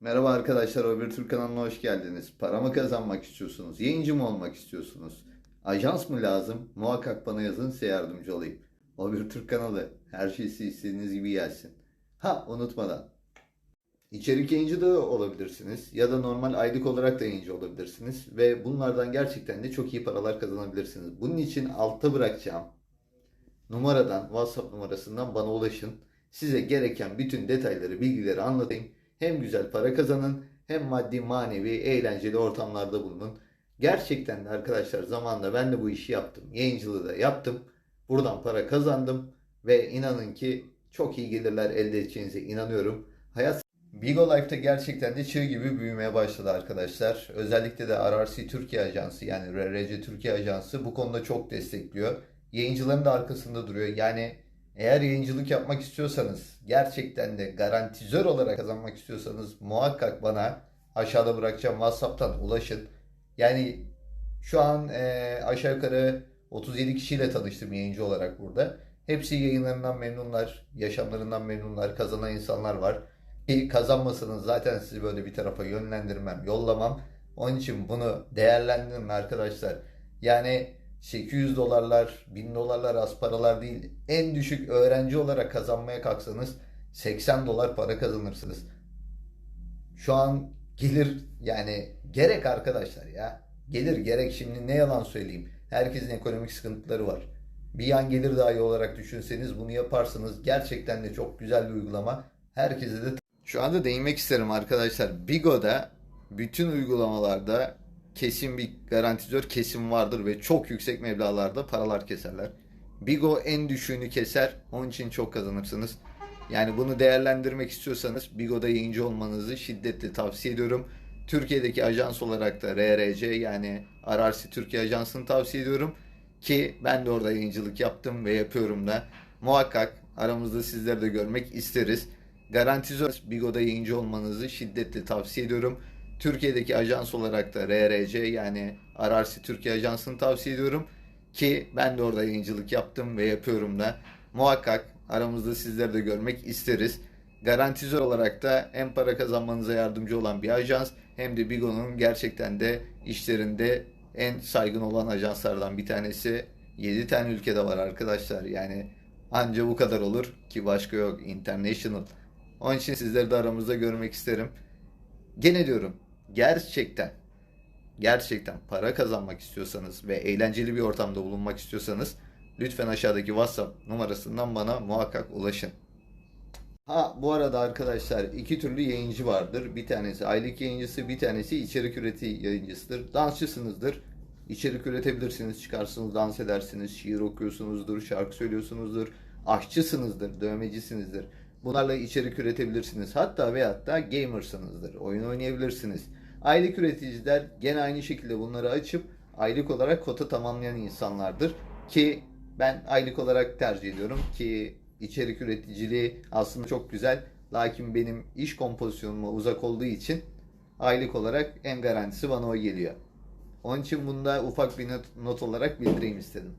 Merhaba arkadaşlar, Öbür Türk kanalına hoş geldiniz. Para mı kazanmak istiyorsunuz? Yayıncı mı olmak istiyorsunuz? Ajans mı lazım? Muhakkak bana yazın size yardımcı olayım. Öbür Türk kanalı, her şey size istediğiniz gibi gelsin. Ha unutmadan. İçerik yayıncı da olabilirsiniz ya da normal aylık olarak da yayıncı olabilirsiniz ve bunlardan gerçekten de çok iyi paralar kazanabilirsiniz. Bunun için altta bırakacağım numaradan, WhatsApp numarasından bana ulaşın. Size gereken bütün detayları, bilgileri anlatayım. Hem güzel para kazanın, hem maddi, manevi, eğlenceli ortamlarda bulunun. Gerçekten de arkadaşlar zamanında ben de bu işi yaptım. Yayıncılığı da yaptım. Buradan para kazandım ve inanın ki çok iyi gelirler elde edeceğinize inanıyorum. Hayat Bigo Life'da gerçekten de çığ gibi büyümeye başladı arkadaşlar. Özellikle de RRC Türkiye Ajansı yani RRC Türkiye Ajansı bu konuda çok destekliyor. Yayıncıların da arkasında duruyor. Yani eğer yayıncılık yapmak istiyorsanız, gerçekten de garantizör olarak kazanmak istiyorsanız muhakkak bana aşağıda bırakacağım WhatsApp'tan ulaşın. Yani şu an e, aşağı yukarı 37 kişiyle tanıştım yayıncı olarak burada. Hepsi yayınlarından memnunlar, yaşamlarından memnunlar, kazanan insanlar var. Ki kazanmasanız zaten sizi böyle bir tarafa yönlendirmem, yollamam. Onun için bunu değerlendirin arkadaşlar. Yani 800 dolarlar, 1000 dolarlar az paralar değil. En düşük öğrenci olarak kazanmaya kalksanız 80 dolar para kazanırsınız. Şu an gelir yani gerek arkadaşlar ya. Gelir gerek şimdi ne yalan söyleyeyim. Herkesin ekonomik sıkıntıları var. Bir yan gelir dahi olarak düşünseniz bunu yaparsınız. Gerçekten de çok güzel bir uygulama. Herkese de şu anda değinmek isterim arkadaşlar. Bigo'da bütün uygulamalarda kesin bir garantizör kesim vardır ve çok yüksek meblağlarda paralar keserler. Bigo en düşüğünü keser. Onun için çok kazanırsınız. Yani bunu değerlendirmek istiyorsanız Bigo'da yayıncı olmanızı şiddetle tavsiye ediyorum. Türkiye'deki ajans olarak da RRC yani RRC Türkiye Ajansı'nı tavsiye ediyorum. Ki ben de orada yayıncılık yaptım ve yapıyorum da. Muhakkak aramızda sizleri de görmek isteriz. Garantizör Bigo'da yayıncı olmanızı şiddetle tavsiye ediyorum. Türkiye'deki ajans olarak da RRC yani RRC Türkiye Ajansı'nı tavsiye ediyorum. Ki ben de orada yayıncılık yaptım ve yapıyorum da. Muhakkak aramızda sizleri de görmek isteriz. Garantizör olarak da hem para kazanmanıza yardımcı olan bir ajans hem de Bigo'nun gerçekten de işlerinde en saygın olan ajanslardan bir tanesi. 7 tane ülkede var arkadaşlar. Yani anca bu kadar olur ki başka yok. International. Onun için sizleri de aramızda görmek isterim. Gene diyorum gerçekten gerçekten para kazanmak istiyorsanız ve eğlenceli bir ortamda bulunmak istiyorsanız lütfen aşağıdaki WhatsApp numarasından bana muhakkak ulaşın. Ha bu arada arkadaşlar iki türlü yayıncı vardır. Bir tanesi aylık yayıncısı, bir tanesi içerik üreti yayıncısıdır. Dansçısınızdır. İçerik üretebilirsiniz, çıkarsınız, dans edersiniz, şiir okuyorsunuzdur, şarkı söylüyorsunuzdur, aşçısınızdır, dövmecisinizdir. Bunlarla içerik üretebilirsiniz. Hatta ve hatta gamersınızdır. Oyun oynayabilirsiniz. Aylık üreticiler gene aynı şekilde bunları açıp aylık olarak kota tamamlayan insanlardır. Ki ben aylık olarak tercih ediyorum ki içerik üreticiliği aslında çok güzel. Lakin benim iş kompozisyonuma uzak olduğu için aylık olarak en garantisi bana o geliyor. Onun için bunda ufak bir not, not olarak bildireyim istedim.